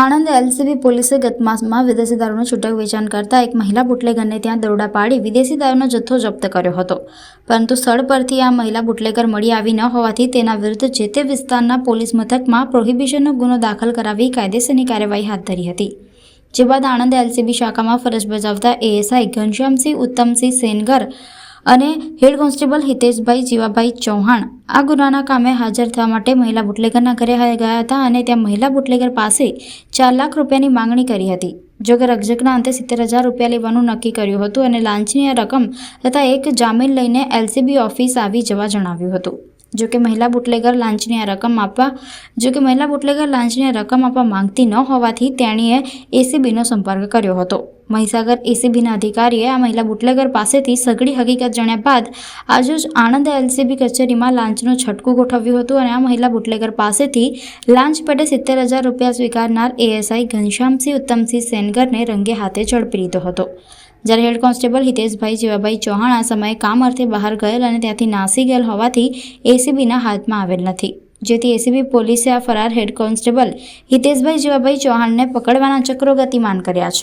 Anand LCB પોલીસે ગત માસમાં વિદેશી દારૂનું છૂટક વેચાણ કરતા એક મહિલા બુટલેગરને ત્યાં દરોડા પાડી વિદેશી દારૂનો જથ્થો જપ્ત કર્યો હતો. પરંતુ સ્થળ પરથી આ મહિલા બુટલેગર મળી આવી ન હોવાથી તેના વિરુદ્ધ જે તે વિસ્તારના પોલીસ મથકમાં પ્રોહિબિશનનો ગુનો દાખલ કરાવી કાયદેસરની કાર્યવાહી હાથ ધરી હતી. જે બાદ આણંદ એલસીબી શાખામાં ફરજ બજાવતા એએસઆઈ ઘનશ્યામસિંહ, ઉત્તમસિંહ સેનગર અને હેડ કોન્સ્ટેબલ હિતેશભાઈ જીવાભાઈ ચૌહાણ આ ગુનાના કામે હાજર થવા માટે મહિલા બુટલેગરના ઘરે ગયા હતા અને ત્યાં મહિલા બુટલેગર પાસે ચાર લાખ રૂપિયાની માંગણી કરી હતી. જોકે રક્ષકના અંતે સિત્તેર હજાર રૂપિયા લેવાનું નક્કી કર્યું હતું અને લાંચની આ રકમ તથા એક જામીન લઈને એલસીબી ઓફિસ આવી જવા જણાવ્યું હતું. જોકે મહિલા બુટલેગર લાંચની આ રકમ આપવા જોકે મહિલા બુટલેગર લાંચની રકમ આપવા માંગતી ન હોવાથી તેણીએ એસીબીનો સંપર્ક કર્યો હતો. મહીસાગર એસીબીના અધિકારીએ આ મહિલા બુટલેગર પાસેથી સઘળી હકીકત જાણ્યા બાદ આજે જ આણંદ એલસીબી કચેરીમાં લાંચનું છટકું ગોઠવ્યું હતું અને આ મહિલા બુટલેગર પાસેથી લાંચ પેટે સિત્તેર હજાર રૂપિયા સ્વીકારનાર એએસઆઈ ઘનશ્યામસિંહ ઉત્તમસિંહ સેનગરને રંગે હાથે ઝડપી લીધો હતો. જ્યારે હેડ કોન્સ્ટેબલ હિતેશભાઈ જીવાભાઈ ચૌહાણ આ સમયે કામ અર્થે બહાર ગયેલ અને ત્યાંથી નાસી ગયેલ હોવાથી એસીબીના હાથમાં આવેલ નથી. જેથી એસીબી પોલીસે આ ફરાર હેડ કોન્સ્ટેબલ હિતેશભાઈ જીવાભાઈ ચૌહાણને પકડવાના ચક્રો ગતિમાન કર્યા છે.